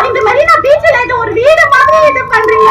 இந்த மாதிரி நான் பீச்சில் ஒரு வீடு மாதிரி இது பண்றீங்க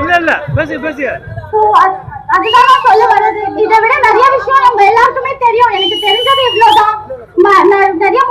இல்ல இல்ல. பேசு பேசு. அதுதான் நான் சொல்ல வர்றது. இதை விட நிறைய விஷயம் நம்ம எல்லாருக்குமே தெரியும். எனக்கு தெரிஞ்சது இவ்வளவுதான். நிறைய